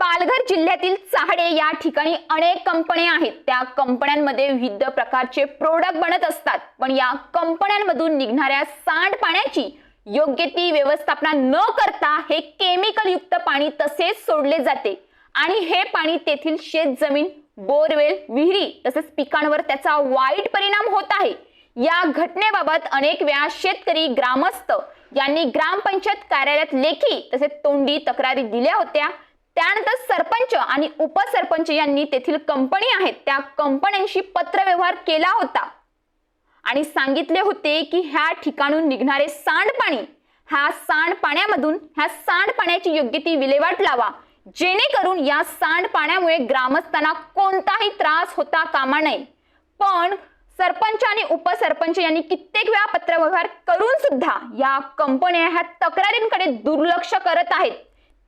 पालघर जिल्ह्यातील चाहडे या ठिकाणी अनेक कंपन्या आहेत. त्या कंपन्यांमध्ये विविध प्रकारचे प्रोडक्ट बनत असतात. पण या कंपन्यांमधून निघणाऱ्या सांडपाण्याची योग्य ती व्यवस्थापना न करता हे केमिकल युक्त पाणी तसेच सोडले जाते. आणि हे पाणी तेथील शेत जमीन बोरवेल विहिरी तसेच पिकांवर त्याचा वाईट परिणाम होत आहे. या घटनेबाबत अनेक वेळा शेतकरी ग्रामस्थ यांनी ग्रामपंचायत कार्यालयात लेखी तसेच तोंडी तक्रारी दिल्या होत्या. त्यानंतर सरपंच आणि उपसरपंच यांनी तेथील कंपनी आहेत त्या कंपन्यांशी पत्रव्यवहार केला होता. आणि सांगितले होते की ह्या ठिकाणून निघणारे सांडपाणी ह्या सांडपाण्यामधून ह्या सांडपाण्याची योग्य ती विल्हेवाट लावा. जेणेकरून या सांडपाण्यामुळे ग्रामस्थांना कोणताही त्रास होता कामा नये. पण सरपंच आणि उपसरपंच यांनी कित्येक वेळा पत्रव्यवहार करून सुद्धा या कंपन्या ह्या तक्रारींकडे दुर्लक्ष करत आहेत.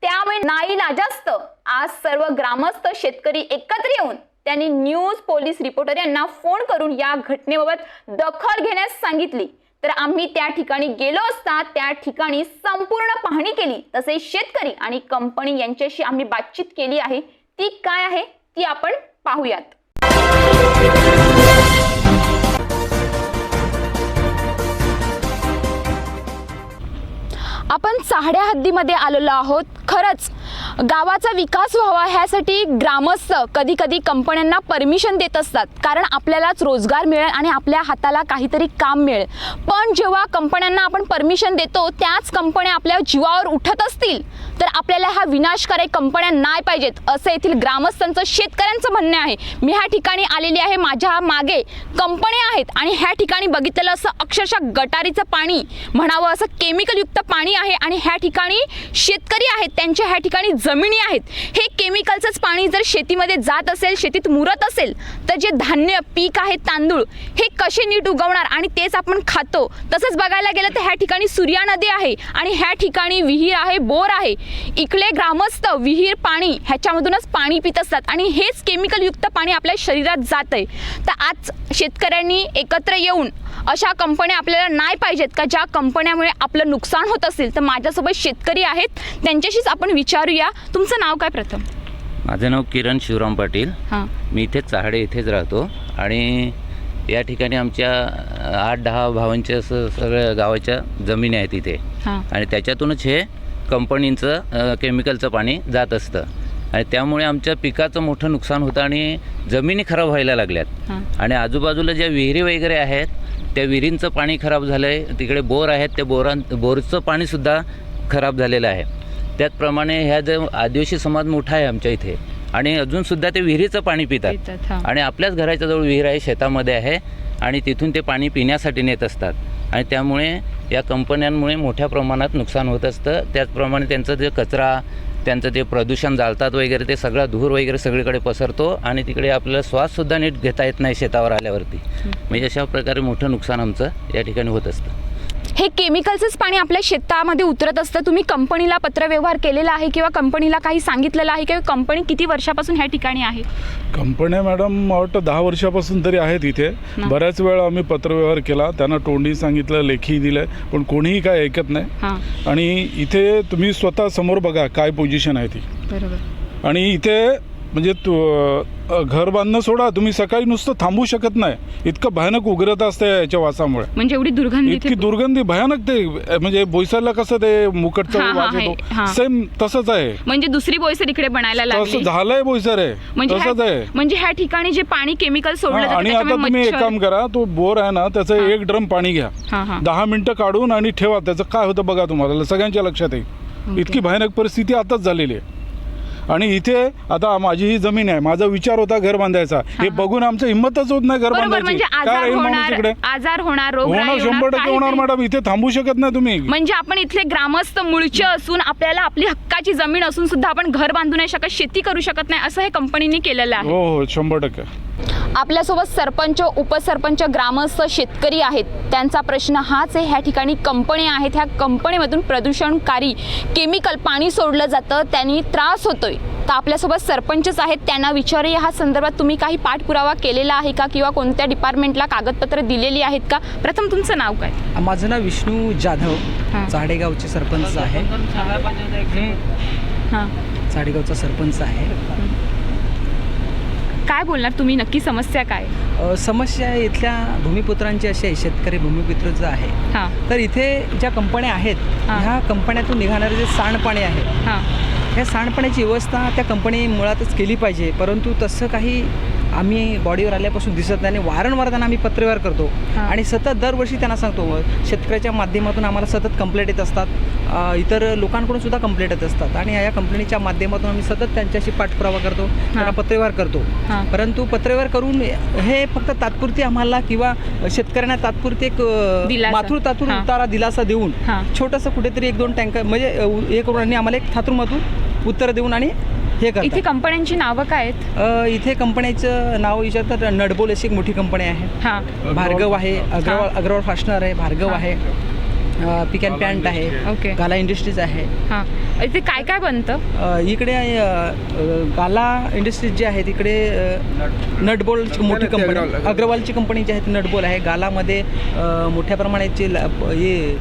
त्यामुळे नाईलाजास्त आज सर्व ग्रामस्थ शेतकरी एकत्र येऊन त्यांनी न्यूज पोलीस रिपोर्टर यांना फोन करून या घटनेबाबत दखल घेण्यास सांगितली. तर आम्ही त्या ठिकाणी गेलो असता त्या ठिकाणी संपूर्ण पाहणी केली. तसेच शेतकरी आणि कंपनी यांच्याशी आम्ही बातचीत केली आहे. ती काय आहे? ती आपण पाहूयात. आपण चाहड्या हद्दीमध्ये आलेलो आहोत. खरंच गावाचा विकास व्हावा ह्यासाठी ग्रामस्थ कधी कधी कंपन्यांना परमिशन देत असतात. कारण आपल्यालाच रोजगार मिळेल आणि आपल्या हाताला काहीतरी काम मिळेल. पण जेव्हा कंपन्यांना आपण परमिशन देतो त्याच कंपन्या आपल्या जीवावर उठत असतील. तर आपल्याला ह्या विनाशकारी कंपन्या नाही पाहिजेत असं येथील ग्रामस्थांचं शेतकऱ्यांचं म्हणणं आहे. मी ह्या ठिकाणी आलेली आहे माझ्या मागे कंपन्या आहेत आणि ह्या ठिकाणी बघितलेलं असं अक्षरशः गटारीचं पाणी म्हणावं असं केमिकलयुक्त पाणी आहे आणि ह्या ठिकाणी शेतकरी आहेत. त्यांच्या ह्या ठिकाणी जमिनी आहेत. हे केमिकलचंच पाणी जर शेतीमध्ये जात असेल शेतीत मुरत असेल तर जे धान्य पीक आहे तांदूळ हे कसे नीट उगवणार आणि तेच आपण खातो? तसंच बघायला गेलं तर ह्या ठिकाणी सूर्या नदी आहे आणि ह्या ठिकाणी विहीर आहे बोर आहे. इकडे ग्रामस्थ विहीर पाणी ह्याच्यामधूनच पाणी पित असतात आणि हेच केमिकलयुक्त पाणी आपल्या शरीरात जात आहे तर आज शेतकऱ्यांनी एकत्र येऊन अशा कंपन्या आपल्याला नाही पाहिजेत का? ज्या कंपन्यामुळे आपलं नुकसान होत असेल तर माझ्यासोबत शेतकरी आहेत. त्यांच्याशीच आपण विचारूया. तुमचं नाव काय प्रथम? माझं नाव किरण शिवराम पाटील. हां. मी इथेच चाहडे इथेच राहतो. आणि या ठिकाणी आमच्या आठ दहा भावांच्या असं सगळ्या गावाच्या जमिनी आहेत इथे. हां. आणि त्याच्यातूनच हे कंपनीचं अ, केमिकलचं पाणी जात असतं. आणि त्यामुळे आमच्या पिकाचं मोठं नुकसान होतं आणि जमिनी खराब व्हायला लागल्यात. हां. आणि आजूबाजूला ज्या विहिरी वगैरे आहेत त्या विहिरींचं पाणी खराब झालं आहे तिकडे बोर आहेत त्या बोरां बोरचं पाणीसुद्धा खराब झालेलं आहे. त्याचप्रमाणे ह्या जो आदिवासी समाज मोठा आहे आमच्या इथे आणि अजूनसुद्धा ते विहिरीचं पाणी पितात. आणि आपल्याच घराच्या जवळ विहीर आहे शेतामध्ये आहे आणि तिथून ते पाणी पिण्यासाठी नेत असतात. आणि त्यामुळे या कंपन्यांमुळे मोठ्या प्रमाणात नुकसान होत असतं. त्याचप्रमाणे त्यांचं जे कचरा त्यांचं ते प्रदूषण जाळतात वगैरे ते सगळा धूर वगैरे सगळीकडे पसरतो आणि तिकडे आपल्याला श्वाससुद्धा नीट घेता येत नाही शेतावर आल्यावरती. म्हणजे अशा प्रकारे मोठं नुकसान आमचं या ठिकाणी होत असतं. हे केमिकलचंच पाणी आपल्या शेतामध्ये उतरत असतं. तुम्ही कंपनीला पत्रव्यवहार केलेला आहे किंवा कंपनीला काही सांगितलेलं आहे किंवा कंपनी किती वर्षापासून ह्या ठिकाणी आहे? कंपन्या मॅडम वाटतं दहा वर्षापासून तरी आहेत इथे. बऱ्याच वेळा आम्ही पत्रव्यवहार केला. त्यांना तोंडी सांगितलं लेखी दिलं पण कोणीही काय ऐकत नाही. आणि इथे तुम्ही स्वतः समोर बघा काय पोझिशन आहे ती. बरोबर. आणि इथे म्हणजे तू घर बांधणं सोडा. तुम्ही सकाळी नुसतं थांबू शकत नाही. इतकं भयानक उग्रता असते याच्या वासामुळे. म्हणजे एवढी दुर्गंधी इतकी दुर्गंधी भयानक ते म्हणजे बोईसरला कसं ते मुकटचं वास. येतो. सेम तसंच आहे. म्हणजे दुसरी बोईसर इकडे बनायला तसं लागली. झालंय बोईसर आहे म्हणजे तसंच आहे. म्हणजे ह्या ठिकाणी जे पाणी केमिकल सोडलं आणि आता तुम्ही एक काम करा तो बोर आहे ना त्याचं एक ड्रम पाणी घ्या. दहा मिनिटं काढून आणि ठेवा. त्याचं काय होतं बघा तुम्हाला सगळ्यांच्या लक्षात येईल. इतकी भयानक परिस्थिती आताच झालेली आहे. आणि इथे आता माझी ही जमीन आहे. माझा विचार होता घर बांधायचा. हे बघून आमचं हिंमतच होत नाही घर बरोबर बांधायची. म्हणजे आजार राहील माणूस होणार इकडे? आजार होणार रोगराई होणार शंभर टक्के होणार. मॅडम इथे थांबू शकत नाही तुम्ही. म्हणजे आपण इथले ग्रामस्थ मूळचे असून आपल्याला आपली हक्काची जमीन असून सुद्धा आपण घर बांधू नाही शकत शेती करू शकत नाही असं हे कंपनीने केलेलं आहे. हो हो शंभर टक्के. आपल्यासोबत सरपंच उपसरपंच ग्रामस्थ शेतकरी आहेत. त्यांचा प्रश्न हाच आहे ह्या ठिकाणी कंपन्या आहेत. ह्या कंपनीमधून प्रदूषणकारी केमिकल पाणी सोडलं जातं त्यांनी त्रास होतोय. तर आपल्यासोबत सरपंचच आहेत. त्यांना विचारूया ह्या संदर्भात तुम्ही काही पाठपुरावा केलेला आहे का किंवा कोणत्या डिपार्टमेंटला कागदपत्र दिलेली आहेत का? प्रथम तुमचं नाव काय? माझं नाव विष्णू जाधव. चाडेगावचे सरपंच आहे. चाडेगावचा सरपंच आहे. काय बोलणार तुम्ही? नक्की समस्या काय? अ, समस्या इथल्या भूमिपुत्रांची अशी आहे शेतकरी भूमिपुत्र जो आहे हां. तर इथे ज्या कंपन्या आहेत हां. ह्या कंपन्यातून निघणारे जे सांडपाणी आहे हां. ह्या सांडपाण्याची व्यवस्था त्या कंपनी मुळातच केली पाहिजे परंतु तसं काही आम्ही बॉडीवर आल्यापासून दिसत नाही आणि वारंवार त्यांना आम्ही पत्रव्यवहार करतो. आणि सतत दरवर्षी त्यांना सांगतो शेतकऱ्याच्या माध्यमातून आम्हाला सतत कंप्लेंट येत असतात इतर लोकांकडून सुद्धा कंप्लेंट येत असतात आणि या कंपनीच्या माध्यमातून आम्ही सतत त्यांच्याशी पाठपुरावा करतो त्यांना पत्रव्यवहार करतो. परंतु पत्रव्यवहार करून हे फक्त तात्पुरती आम्हाला किंवा शेतकऱ्यांना तात्पुरती एक. माथूर तातूर. उतारा दिलासा देऊन. छोटंसं कुठेतरी एक दोन टँकर म्हणजे हे करून आम्हाला एक थातूरमातून उत्तर देऊन आणि हे इथे करतात कंपन्यांची नावं काय आहेत? अ, इथे कंपन्याचं नाव विचारतात. नडबोल अशी एक मोठी कंपनी आहे. हां. भार्गव आहे अग्रवाल. अग्रवाल फास्टनर आहे भार्गव हां. आहे. पिक अँड पॅन्ट आहे. ओके. गाला इंडस्ट्रीज आहे. हां. इथे काय काय बनतं? अ, इकडे आहे, अ, अ, गाला इंडस्ट्रीज जे आहे तिकडे अ, नटबोलची मोठी कंपनी अग्रवालची कंपनी जी आहे ती नटबोल आहे. गालामध्ये अ, मोठ्या प्रमाणाचे ला- प- हे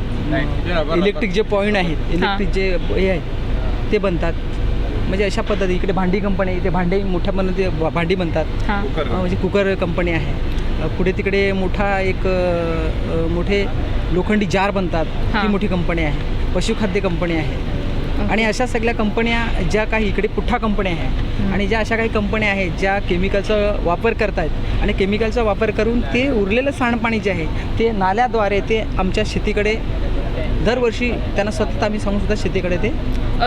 इलेक्ट्रिक जे पॉईंट आहेत इलेक्ट्रिक जे हे आहेत ते बनतात. म्हणजे अशा पद्धती. इकडे भांडी कंपनी आहे इथे भांडी मोठ्या प्रमाणात भा- भांडी बनतात. हां. म्हणजे कुकर कंपनी आहे. पुढे तिकडे मोठा एक मोठे लोखंडी जार बनतात. हां. ती मोठी कंपनी आहे. पशुखाद्य कंपनी आहे. आणि अशा सगळ्या कंपन्या ज्या काही इकडे पुठ्ठा कंपन्या आहे आणि ज्या अशा काही कंपन्या आहेत ज्या केमिकलचा वापर करतायत आणि केमिकलचा वापर करून ते उरलेलं सांडपाणी जे आहे ते नाल्याद्वारे ते आमच्या शेतीकडे दरवर्षी त्यांना सतत आम्ही सांगू सुद्धा शेतीकडे ते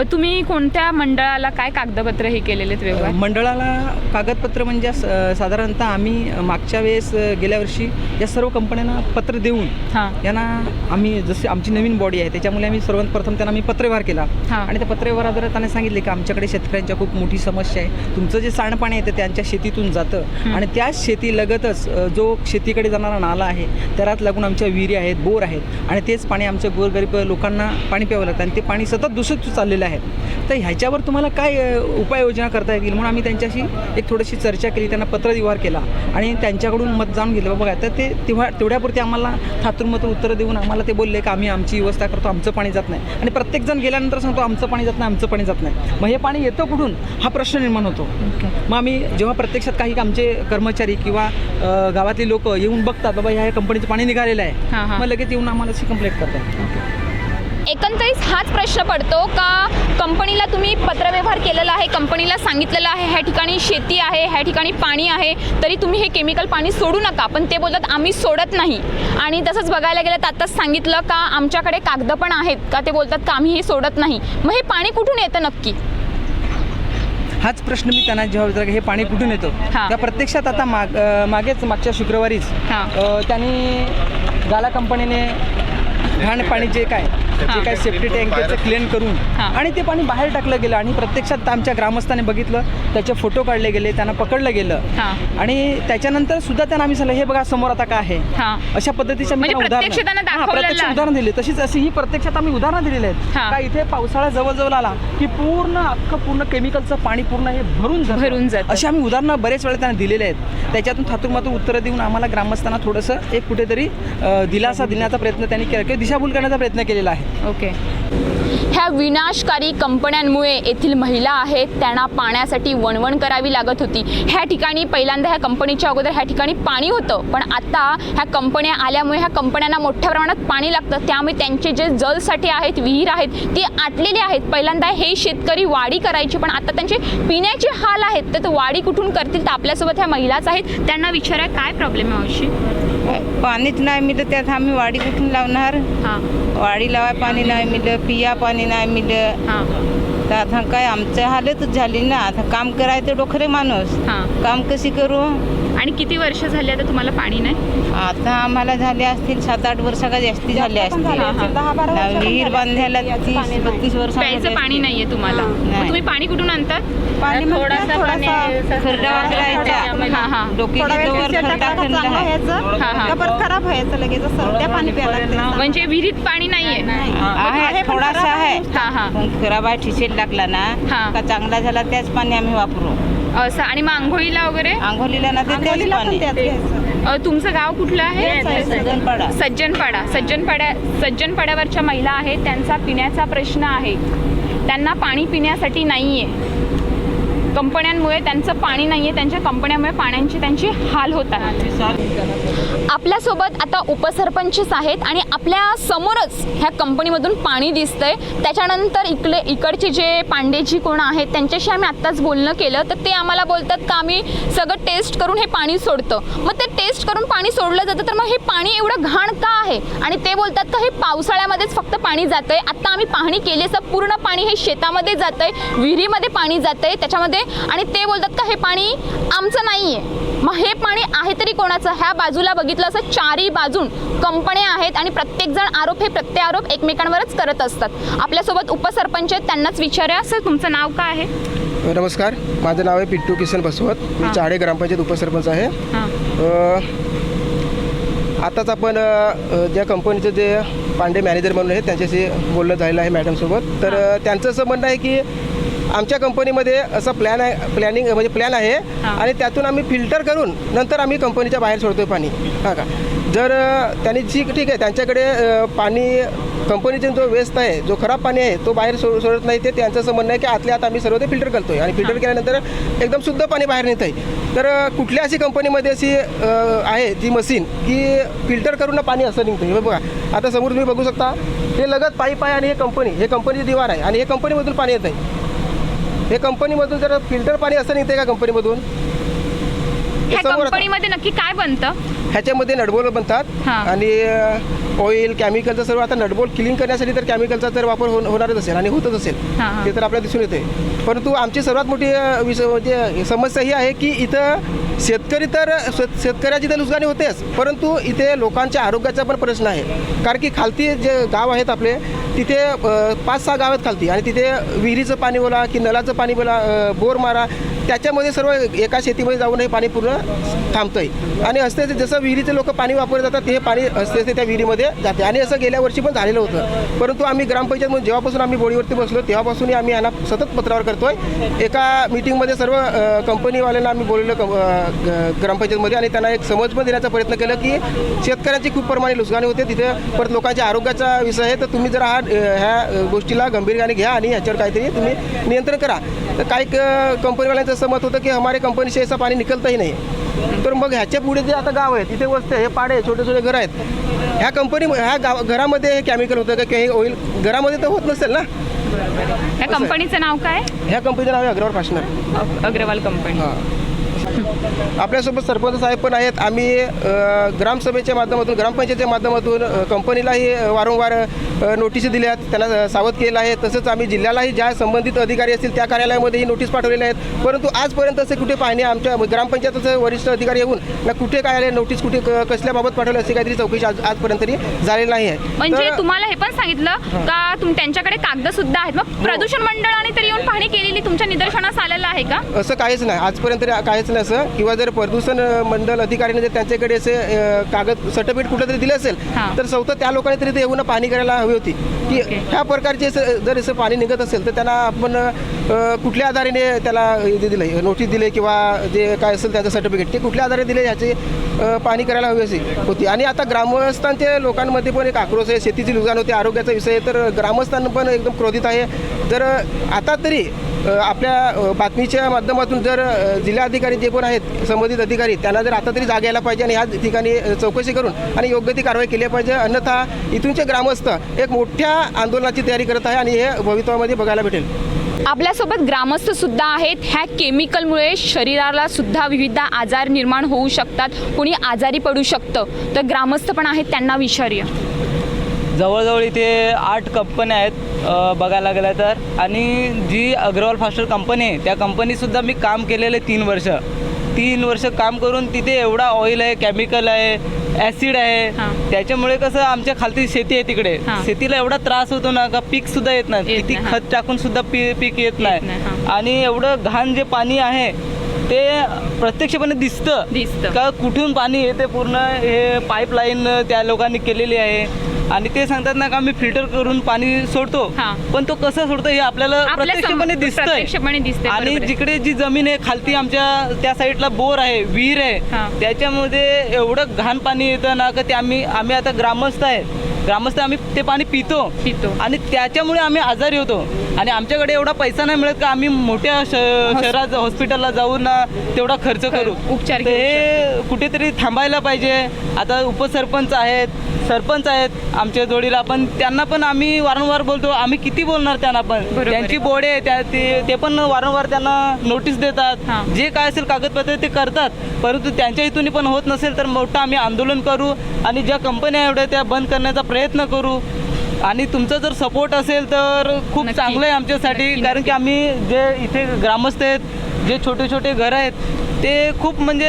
तुम्ही कोणत्या मंडळाला काय कागदपत्र हे केलेले आहेत व्यवहार? मंडळाला कागदपत्र म्हणजे साधारणतः आम्ही मागच्या वेळेस गेल्या वर्षी या सर्व कंपन्यांना पत्र देऊन हां. यांना आम्ही जशी आमची नवीन बॉडी आहे त्याच्यामुळे आम्ही सर्वात प्रथम त्यांना आम्ही पत्रव्यवहार केला. हां. आणि त्या पत्रव्यवहाराद्वारे त्यांना सांगितले की आमच्याकडे शेतकऱ्यांच्या खूप मोठी समस्या आहे. तुमचं जे सांडपाणी आहे ते त्यांच्या शेतीतून जातं. आणि त्याच शेतीलगतच जो शेतीकडे जाणारा नाला आहे त्यात लागून आमच्या विहिरी आहेत बोर आहेत. आणि तेच पाणी आमच्या गोरगरीब लोकांना पाणी प्यावं लागतं. आणि ते पाणी सतत दूषित चाललेलं आहे. तर ह्याच्यावर तुम्हाला काय उपाययोजना करता येतील? म्हणून आम्ही त्यांच्याशी एक थोडीशी चर्चा केली त्यांना पत्रव्यवहार केला आणि त्यांच्याकडून मत जाणून घेतलं. बघा तर ते तेव्हा तेवढ्यापुरती आम्हाला थातूरमतूर उत्तरं देऊन आम्हाला ते बोलले की आम्ही आमची व्यवस्था करतो आमचं पाणी जात नाही. आणि प्रत्येकजण गेल्यानंतर सांगतो आमचं पाणी जात नाही आमचं पाणी जात नाही. मग हे पाणी येतं कुठून? हा प्रश्न निर्माण होतो. मग आम्ही जेव्हा प्रत्यक्षात काही आमचे कर्मचारी किंवा गावातली लोक येऊन बघतात बाबा ह्या कंपनीचं पाणी निघालेलं आहे. मग लगेच येऊन आम्हाला अशी कंप्लेंट करतात. एकंदरीत हाच प्रश्न पडतो का कंपनीला तुम्ही पत्रव्यवहार केलेला आहे कंपनीला सांगितलेलं आहे ह्या ठिकाणी शेती आहे ह्या ठिकाणी पाणी आहे तरी तुम्ही हे केमिकल पाणी सोडू नका पण ते बोलतात आम्ही सोडत नाही आणि तसंच बघायला गेलं तर आत्ताच सांगितलं का आमच्याकडे कागद पण आहेत का ते बोलतात का आम्ही हे सोडत नाही मग हे पाणी कुठून येतं नक्की हाच प्रश्न मी त्यांना जेव्हा विचारला की हे पाणी कुठून येतं हां. त्या प्रत्यक्षात आता माग मागेच मागच्या शुक्रवारीच हां. त्यांनी गाला कंपनीने घाण पाणी जे काय जे. काय सेफ्टी टँक त्याचं क्लीन करून. आणि ते पाणी बाहेर टाकलं गेलं आणि प्रत्यक्षात आमच्या ग्रामस्थांनी बघितलं त्याचे फोटो काढले गेले त्यांना पकडलं गेलं आणि त्याच्यानंतर सुद्धा त्यांना आम्ही सांगितलं हे बघा समोर आता काय आहे अशा पद्धतीच्या मी प्रत्यक्ष उदाहरणं- दिली तशीच अशी ही प्रत्यक्षात आम्ही उदाहरणं दिलेली आहेत. का इथे पावसाळा जवळजवळ आला की पूर्ण अख्खं पूर्ण केमिकलचं पाणी पूर्ण हे भरून. भरून जातं. अशी आम्ही उदाहरणं बरेच वेळा त्यांना दिलेले आहेत त्याच्यातून थातूरमातून उत्तरं देऊन आम्हाला ग्रामस्थांना थोडंसं एक कुठेतरी दिलासा देण्याचा प्रयत्न त्यांनी केला किंवा दिशाभूल करण्याचा प्रयत्न केलेला आहे ओके. ह्या विनाशकारी कंपन्यांमुळे येथील महिला आहेत त्यांना पाण्यासाठी वणवण करावी लागत होती. ह्या ठिकाणी पहिल्यांदा ह्या कंपनीच्या अगोदर ह्या ठिकाणी पाणी होतं पण आता ह्या कंपन्या आल्यामुळे ह्या कंपन्यांना मोठ्या प्रमाणात पाणी लागतं. त्यामुळे त्यांचे जे जलसाठी आहेत विहीर आहेत ती आटलेली आहेत. पहिल्यांदा हे शेतकरी वाडी करायची पण आता त्यांचे पिण्याचे हाल आहेत. तर ते वाडी कुठून करतील तर आपल्यासोबत ह्या महिलाच आहेत. त्यांना विचारा काय प्रॉब्लेम आहे अशी पाणीच नाही मिळत त्यात आम्ही वाडी कुठून लावणार? हां. वाडी लावाय पाणी नाही मिळलं पिया पाणी नाही मिळलं हां. तर आता काय आमचं हालतच झाली ना. आता काम करायचं डोखरे माणूस. हां. काम कशी करू? आणि किती वर्ष झाली आता तुम्हाला पाणी नाही? आता आम्हाला झाले असतील सात आठ वर्ष का जास्ती झाले असतील. विहीर बांधायला तीस बत्तीस वर्ष प्यायचं पाणी नाहीये तुम्हाला. मग तुम्ही पाणी कुठून आणतात पाणी खरडा हां हां. हां हां. परत खराब व्हायचं लगेच. असं त्या पाणी प्यायला लागतं. म्हणजे विहिरीत पाणी नाहीये. आहे थोडासा आहे. हां हां. पण खराब आहे ठिसेल टाकला ना हा. का चांगला झाला त्याच पाणी आम्ही वापरू. असं आणि मग आंघोळीला वगैरे? आंघोलीला ना ते त्याच आंघोळीला पण पाणी. त्यात घ्यायचं. अ, तुमचं गाव कुठलं आहे? सज्जनपाडा. सज्जनपाडा. सज्जनपाड्या सज्जनपाड्यावरच्या महिला आहेत त्यांचा पिण्याचा प्रश्न आहे. त्यांना पाणी पिण्यासाठी नाही आहे कंपन्यांमुळे त्यांचं पाणी नाही आहे त्यांच्या कंपन्यामुळे पाण्याची त्यांची हाल होतात आपल्यासोबत आता उपसरपंचच आहेत आणि आपल्या समोरच ह्या कंपनीमधून पाणी दिसतंय. त्याच्यानंतर इकडे इकडचे जे पांडेजी कोण आहेत त्यांच्याशी आम्ही आत्ताच बोलणं केलं तर ते आम्हाला बोलतात का आम्ही सगळं टेस्ट करून हे पाणी सोडतं. मग ते टेस्ट करून पाणी सोडलं जातं तर मग हे पाणी एवढं घाण का आहे? आणि ते बोलतात का हे पावसाळ्यामध्येच फक्त पाणी जातंय आत्ता आम्ही पाहणी केली असं पूर्ण पाणी हे शेतामध्ये जातंय विहिरीमध्ये पाणी जातंय त्याच्यामध्ये आणि ते बोलतात का हे पाणी आमचं नाही आहे मग हे पाणी आहे तरी कोणाचं? ह्या बाजूला बघितलं असं चारी बाजून कंपन्या आहेत आणि प्रत्येकजण आरोप हे प्रत्यारोप एकमेकांवरच करत असतात. आपल्यासोबत उपसरपंच आहेत त्यांनाच विचारूया. सर तुमचं नाव काय आहे? नमस्कार माझं नाव आहे पिट्टू किसन बसवत. मी. चाडे ग्रामपंचायत उपसरपंच आहे. आताच आपण ज्या कंपनीचं जे पांडे मॅनेजर म्हणून आहे त्यांच्याशी बोलणं झालेलं आहे मॅडमसोबत. तर त्यांचं असं म्हणणं आहे की आमच्या कंपनीमध्ये असं प्लॅन आहे प्लॅनिंग म्हणजे प्लॅन आहे. आणि त्यातून आम्ही फिल्टर करून नंतर आम्ही कंपनीच्या बाहेर सोडतो पाणी. हां का? जर त्यांनी ठीक ठीक आहे त्यांच्याकडे पाणी कंपनीचे जो वेस्ट आहे जो खराब पाणी आहे तो बाहेर सो सोडत नाही ते त्यांचं असं म्हणणं आहे की आतल्या आत आम्ही सर्व ते फिल्टर करतोय. आणि फिल्टर केल्यानंतर एकदम शुद्ध पाणी बाहेर नेत आहे तर कुठल्या अशी कंपनीमध्ये अशी आहे ती मशीन की फिल्टर करून पाणी असं निघतं हे बघा. आता समोर तुम्ही बघू शकता हे लगत पाईप आहे आणि हे कंपनी हे कंपनीची दिवार आहे आणि हे कंपनीमधून पाणी येत आहे हे कंपनीमधून जर फिल्टर पाणी असं निघते का कंपनीमधून? ह्या समोर आता- कंपनीमध्ये नक्की काय बनतं? ह्याच्यामध्ये नटबोल बनतात हां. आणि ऑइल केमिकलचं सर्व आता नटबोल क्लीन करण्यासाठी तर केमिकलचा तर वापर हो होणारच असेल आणि होतच असेल. हां, हां. ते तर आपल्याला दिसून येते परंतु आमची सर्वात मोठी अ, विषय म्हणजे समस्या ही आहे की इथं शेतकरी तर शेत- शेतकऱ्याची तर नुकसानी होतेच. परंतु इथे लोकांच्या आरोग्याचा पण प्रश्न आहे. कारण की खालती जे गाव आहेत आपले तिथे पाच सहा गाव आहेत खालती. आणि तिथे विहिरीचं पाणी बोला की नलाचं पाणी बोला अ, बोर मारा त्याच्यामध्ये सर्व एका शेतीमध्ये जाऊन हे पाणी पूर्ण थांबतंय. आणि असते असते जसं विहिरीचे लोक पाणी वापरत जातात ते पाणी असते असते त्या विहिरीमध्ये जाते. आणि असं गेल्या वर्षी पण झालेलं होतं. परंतु आम्ही ग्रामपंचायतमध्ये जेव्हापासून आम्ही बोडीवरती बसलो तेव्हापासूनही आम्ही यांना सतत पत्रावर करतोय. एका मीटिंगमध्ये सर्व कंपनीवाल्यांना आम्ही बोलवलं कं- ग- ग्रामपंचायतमध्ये. आणि त्यांना एक समज पण देण्याचा प्रयत्न केला की शेतकऱ्यांची खूप प्रमाणे नुकसानी होते. तिथे परत लोकांच्या आरोग्याचा विषय आहे. तर तुम्ही जरा हा ह्या गोष्टीला गंभीरपणे घ्या आणि ह्याच्यावर काहीतरी तुम्ही नियंत्रण करा. तर काही क- कंपनीवाल्यांचं असं मत होतं की हमारे कंपनी से ऐसा पाणी निकलतही नाही. तर मग ह्याच्या पुढे जे आता गाव आहे तिथे वस्ते हे पाडे छोटे छोटे घर आहेत. ह्या कंपनी ह्या गाव घरामध्ये हे केमिकल होतं का काही ऑइल घरामध्ये तर होत नसेल ना? ह्या कंपनीचं नाव काय? ह्या कंपनीचं नाव आहे अग्रवाल फाशनर. अग्रवाल कंपनी हां. आपल्यासोबत सरपंच साहेब पण आहेत. आम्ही ग्रामसभेच्या माध्यमातून ग्रामपंचायतीच्या माध्यमातून कंपनीलाही वारंवार नोटीस दिल्या आहेत. त्यांना सावध केलं आहे. तसंच आम्ही जिल्ह्यालाही ज्या संबंधित अधिकारी असतील त्या कार्यालयामध्येही नोटीस पाठवलेल्या आहेत. परंतु आजपर्यंत असे कुठे पाहणे आमच्या ग्रामपंचायतीचे वरिष्ठ अधिकारी येऊन ना कुठे काय आले नोटीस कुठे कसल्याबाबत पाठवले अशी काहीतरी चौकशी आज आजपर्यंत तरी झालेली नाही आहे. म्हणजे तुम्हाला हे पण सांगितलं का तुम त्यांच्याकडे कागद सुद्धा आहेत? मग प्रदूषण मंडळाने तरी येऊन पाहणी केलेली तुमच्या निदर्शनास आलेलं आहे का? असं काहीच नाही. आजपर्यंत तरी काहीच नाही असं. किंवा जर प्रदूषण मंडळ अधिकाऱ्याने जर त्यांच्याकडे असे कागद सर्टिफिकेट कुठं तरी दिलं असेल. तर चौथं त्या लोकांनी तरी ते येऊन पाणी करायला हवी होती की. ह्या प्रकारचे असं- जर असं पाणी निघत असेल तर त्यांना आपण कुठल्या आधाराने त्याला हे दिले नोटीस दिले किंवा जे काय असेल त्यांचं सर्टिफिकेट ते कुठल्या आधारे दिले ह्याची पाणी करायला हवी अशी होती आणि आता ग्रामस्थांच्या लोकांमध्ये पण एक आक्रोश आहे शेतीची नुकसान होते आरोग्याचा विषय तर ग्रामस्थांना पण एकदम क्रोधित आहे तर आता तरी आपल्या बातमीच्या माध्यमातून जर जिल्हाधिकारी जे पण आहेत संबंधित अधिकारी त्यांना जर आता तरी जाग यायला पाहिजे आणि ह्या ठिकाणी चौकशी करून आणि योग्य ती कारवाई केली पाहिजे. अन्यथा इथूनचे ग्रामस्थ एक मोठ्या आंदोलनाची तयारी करत आहे आणि हे भवितव्यामध्ये बघायला भेटेल. आपल्यासोबत ग्रामस्थ सुद्धा आहेत. ह्या केमिकलमुळे शरीराला सुद्धा विविध आजार निर्माण होऊ शकतात. कोणी आजारी पडू शकतं. तर ग्रामस्थ पण आहेत त्यांना विचारूया. जवळजवळ इथे आठ कंपन्या आहेत बघायला गेलं तर आणि जी अग्रवाल फास्टर कंपनी आहे त्या कंपनीसुद्धा मी काम केलेलं आहे तीन वर्ष तीन वर्ष काम करून तिथे एवढा ऑइल आहे केमिकल आहे ॲसिड आहे. त्याच्यामुळे कसं आमच्या खालती शेती आहे तिकडे. शेतीला एवढा त्रास होतो ना का पीक सुद्धा येत नाही किती. खत टाकून सुद्धा पी पीक येत नाही. आणि एवढं घाण जे पाणी आहे ते प्रत्यक्षपणे दिसतं दिसतं. का कुठून पाणी येते पूर्ण हे पाईपलाईन त्या लोकांनी केलेली आहे आणि ते सांगतात ना का आम्ही फिल्टर करून पाणी सोडतो हां. पण तो कसं सोडतो हे आपल्याला आपल्या प्रत्यक्षपणे सम- दिसतंय प्रत्यक्षपणे दिसतंय, आणि बरोबर आहे. जिकडे जी जमीन आहे खालती आमच्या त्या साईडला बोर आहे विहीर हां. आहे त्याच्यामध्ये एवढं घाण पाणी येतं ना का ते आम्ही आम्ही आता ग्रामस्थ आहे ग्रामस्थ आम्ही ते पाणी पितो. पितो. आणि त्याच्यामुळे आम्ही आजारी होतो. आणि आमच्याकडे एवढा पैसा नाही मिळत का आम्ही मोठ्या श- शहरात हॉस्पिटलला जाऊन तेवढा खर्च करू. उपचार हे कुठेतरी थांबायला पाहिजे. आता उपसरपंच आहेत सरपंच आहेत आमच्या जोडीला पण त्यांना पण आम्ही वारंवार बोलतो. आम्ही किती बोलणार त्यांना पण. त्यांची बोर्ड आहे त्या ते ते पण वारंवार त्यांना नोटीस. देतात. जे काय असेल कागदपत्र ते करतात. परंतु त्यांच्या इथून पण होत नसेल तर मोठं आम्ही आंदोलन करू. आणि ज्या कंपन्या एवढ्या त्या बंद करण्याचा प्रयत्न करू. आणि तुमचा जर सपोर्ट असेल तर खूप. चांगलं आहे आमच्यासाठी. कारण की आम्ही जे इथे ग्रामस्थ आहेत जे छोटे छोटे घर आहेत ते खूप म्हणजे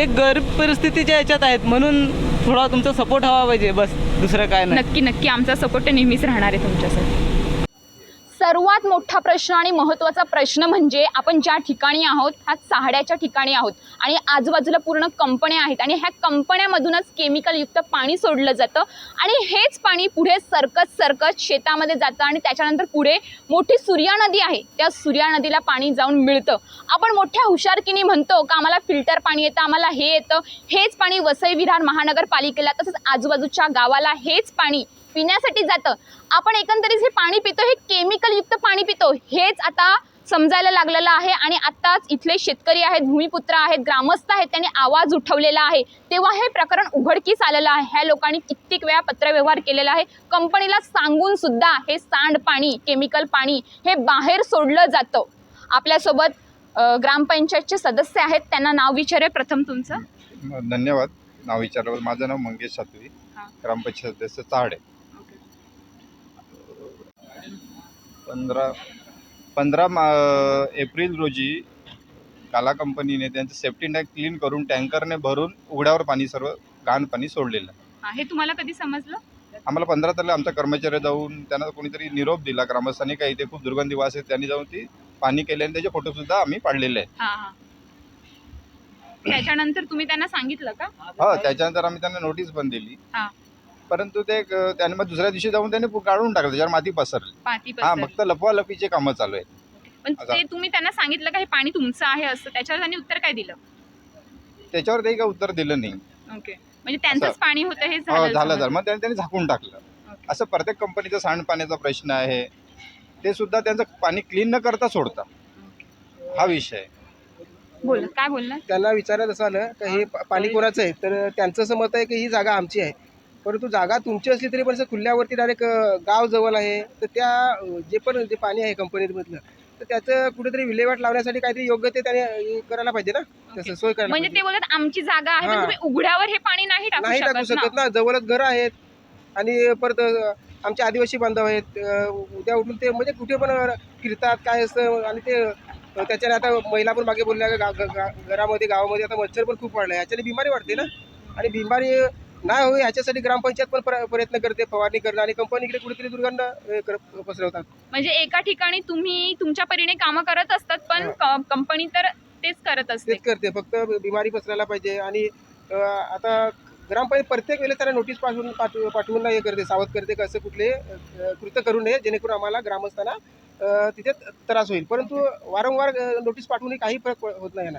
एक गरीब परिस्थितीच्या ह्याच्यात आहेत. म्हणून थोडा तुमचा सपोर्ट हवा पाहिजे. बस दुसरं काय नाही. नक्की नक्की. आमचा सपोर्ट नेहमीच राहणार आहे तुमच्यासाठी. सर्वात मोठा प्रश्न आणि महत्त्वाचा प्रश्न म्हणजे आपण ज्या ठिकाणी आहोत ह्या साहड्याच्या ठिकाणी आहोत. आणि आजूबाजूला पूर्ण कंपन्या आहेत आणि ह्या कंपन्यामधूनच केमिकलयुक्त पाणी सोडलं जातं. आणि हेच पाणी पुढे सरकत सरकत शेतामध्ये जातं आणि त्याच्यानंतर पुढे मोठी सूर्या नदी आहे. त्या सूर्या नदीला पाणी जाऊन मिळतं. आपण मोठ्या हुशारकीने म्हणतो का आम्हाला फिल्टर पाणी येतं आम्हाला हे येतं. हेच पाणी वसई विरार महानगरपालिकेला तसंच आजूबाजूच्या गावाला हेच पाणी पिण्यासाठी जातं. आपण एकंदरीत हे पाणी पितो हे केमिकलयुक्त पाणी पितो हेच आता समजायला लागलेलं आहे आणि आत्ताच इथले शेतकरी आहेत भूमिपुत्र आहेत ग्रामस्थ आहेत त्यांनी आवाज उठवलेला आहे. तेव्हा हे प्रकरण उघडकीस आलेलं आहे. ह्या लोकांनी कित्येक वेळा पत्रव्यवहार केलेला आहे. कंपनीला सांगून सुद्धा हे सांड पाणी केमिकल पाणी हे बाहेर सोडलं जातं. आपल्यासोबत ग्रामपंचायतचे सदस्य आहेत. त्यांना नाव विचारूया. प्रथम तुमचं. धन्यवाद. नाव विचारल्याबद्दल माझं नाव मंगेश सातवी. हा. ग्रामपंचायत सदस्य चाहडे. पंधरा पंधरा मा एप्रिल रोजी काला कंपनीने त्यांचं सेफ्टी टँक क्लीन करून टँकरने भरून उघड्यावर पाणी सर्व घाण पाणी सोडलेलं. हा, हे तुम्हाला कधी समजलं? आम्हाला पंधरा तारखेला आमचा कर्मचारी जाऊन त्यांना कोणीतरी निरोप दिला. ग्रामस्थांनी काही इथे खूप दुर्गंधी वास आहे त्यांनी जाऊन ती पाणी केले आणि त्याचे फोटोसुद्धा आम्ही पाडलेले आहेत. हा हा. त्याच्यानंतर तुम्ही त्यांना सांगितलं का? हो त्याच्यानंतर आम्ही त्यांना नोटीस पण दिली. हा. परंतु ते क- त्याने मग दुसऱ्या दिवशी जाऊन त्यांनी काढून टाकलं त्याच्यावर माती पसरली. पाती हा पसरली. फक्त लपवा लपीचे कामं चालू आहेत. पण आता- ते तुम्ही त्यांना सांगितलं का हे पाणी तुमचं आहे असं? त्याच्यावर त्यांनी उत्तर काय दिलं? त्याच्यावर काही काही उत्तर दिलं नाही. ओके. म्हणजे त्यांचंच असं. पाणी होतं हे हो झालं झालं मग त्यांनी त्यांनी झाकून टाकलं. ओके. असं प्रत्येक कंपनीचा सांडपाण्याचा प्रश्न आहे. ते सुद्धा त्यांचं पाणी क्लीन न करता सोडतात. हा विषय. आहे बोल काय बोलणार? त्यांना विचारायला असं आलं तर हे पा- पाणी कोणाचं आहे? तर त्यांचं असं मत आहे की ही जागा आमची आहे. परंतु जागा तुमची असली तरी पण असं खुल्यावरती डायरेक्ट गाव जवळ आहे. तर त्या जे पण जे पाणी आहे कंपनीमधलं तर त्याचं कुठेतरी विल्हेवाट लावण्यासाठी काहीतरी योग्य ते त्याने करायला पाहिजे ना? तसं सोय करायला म्हणजे पाहिजे. ते बोलतात आमची जागा आहे पण हा. तुम्ही उघड्यावर हे पाणी नाही टाकू नाही टाकू शकत शकत ना. ना जवळच घरं आहेत. आणि परत अं, आमचे आदिवासी बांधव आहेत. अं, उद्या उठून ते म्हणजे कुठे पण फिरतात काय असतं आणि ते अं, त्याच्याने आता महिला पण मागे बोलल्या गा- गा- गा- घरामध्ये गावामध्ये आता मच्छर पण खूप वाढला. याच्याने बिमारी वाढते ना? आणि बिमारी नाही होईल ह्याच्यासाठी ग्रामपंचायत पण प्र- प्रयत्न करते फवारणी करणं आणि कंपनी इकडे कुठेतरी दुर्गंध अं, कर- पसरवतात. म्हणजे एका ठिकाणी तुम्ही तुमच्या परीने कामं करत असतात पण क- कंपनी तर तेच करत असते. तेच करते फक्त बिमारी पसरायला पाहिजे आणि अं, आता ग्रामपंचायत प्रत्येक वेळेस त्याला नोटीस पाठवून पाठव पाठवून हे करते सावध करते का असं कुठले अं, कृत्य करू नये जेणेकरून आम्हाला ग्रामस्थांना अं, तिथे त्रास होईल. परंतु वारंवार अं, नोटीस पाठवूनही काही फरक होत नाही ना.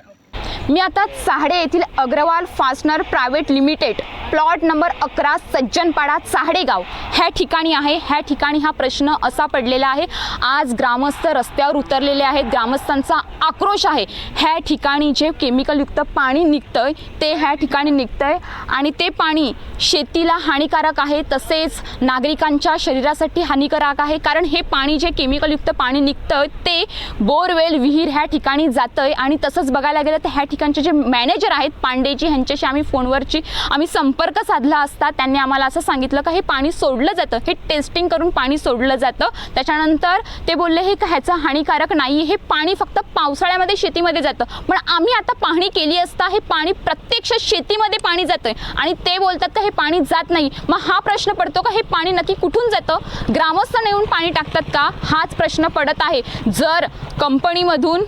मी आता चाहडे येथील Agrawal fastener private limited plot number अकरा सज्जनपाडा चाहडेगाव ह्या ठिकाणी आहे. ह्या ठिकाणी हा प्रश्न असा पडलेला आहे. आज ग्रामस्थ रस्त्यावर उतरलेले आहेत. ग्रामस्थांचा आक्रोश आहे. ह्या ठिकाणी जे केमिकलयुक्त पाणी निघतं आहे ते ह्या ठिकाणी निघतं आहे आणि ते पाणी शेतीला हानिकारक आहे तसेच नागरिकांच्या शरीरासाठी हानिकारक आहे. कारण हे पाणी जे केमिकलयुक्त पाणी निघतं ते बोरवेल विहीर ह्या ठिकाणी जातं आहे आणि तसंच बघायला गेलं तर ह्या ठिकाणचे जे मॅनेजर आहेत पांडेजी ह्यांच्याशी आम्ही फोनवरची आम्ही संपर्क साधला असता. त्यांनी आम्हाला असं सांगितलं का हे पाणी सोडलं जातं. हे टेस्टिंग करून पाणी सोडलं जातं. त्याच्यानंतर ते बोलले हे का ह्याचं हानिकारक नाही हे पाणी फक्त पाव पावसाळ्यामध्ये शेतीमध्ये जातं. पण आम्ही आता पाहणी केली असता हे पाणी प्रत्यक्ष शेतीमध्ये पाणी जातं आहे आणि ते बोलतात का हे पाणी जात नाही. मग हा प्रश्न पडतो का हे पाणी नक्की कुठून जातं? ग्रामस्थ नेऊन पाणी टाकतात का? हाच प्रश्न पडत आहे. जर कंपनीमधून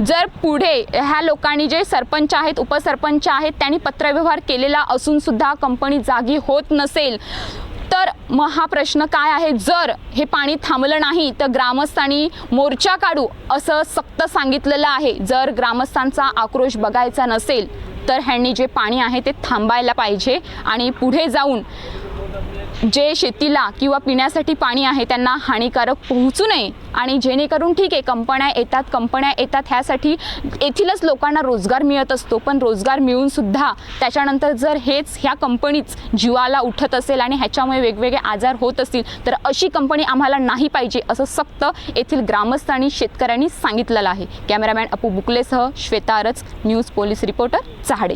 जर पुढे ह्या लोकांनी जे सरपंच आहेत उपसरपंच आहेत त्यांनी पत्रव्यवहार केलेला असूनसुद्धा कंपनी जागी होत नसेल तर मग हा प्रश्न काय आहे? जर हे पाणी थांबलं नाही तर ग्रामस्थांनी मोर्चा काढू असं सक्त सांगितलेलं आहे. जर ग्रामस्थांचा आक्रोश बघायचा नसेल तर ह्यांनी जे पाणी आहे ते थांबायला पाहिजे आणि पुढे जाऊन जे शेतीला किंवा पिण्यासाठी पाणी आहे त्यांना हानिकारक पोहोचू नये आणि जेणेकरून ठीक आहे कंपन्या येतात कंपन्या येतात ह्यासाठी येथीलच लोकांना रोजगार मिळत असतो. पण रोजगार मिळूनसुद्धा त्याच्यानंतर जर हेच ह्या कंपनीच जीवाला उठत असेल आणि ह्याच्यामुळे वेगवेगळे आजार होत असतील तर अशी कंपनी आम्हाला नाही पाहिजे असं सक्त येथील ग्रामस्थ आणि शेतकऱ्यांनी सांगितलेलं आहे. Cameraman Apu बुकलेसह Shweta Arach news police reporter Chahade.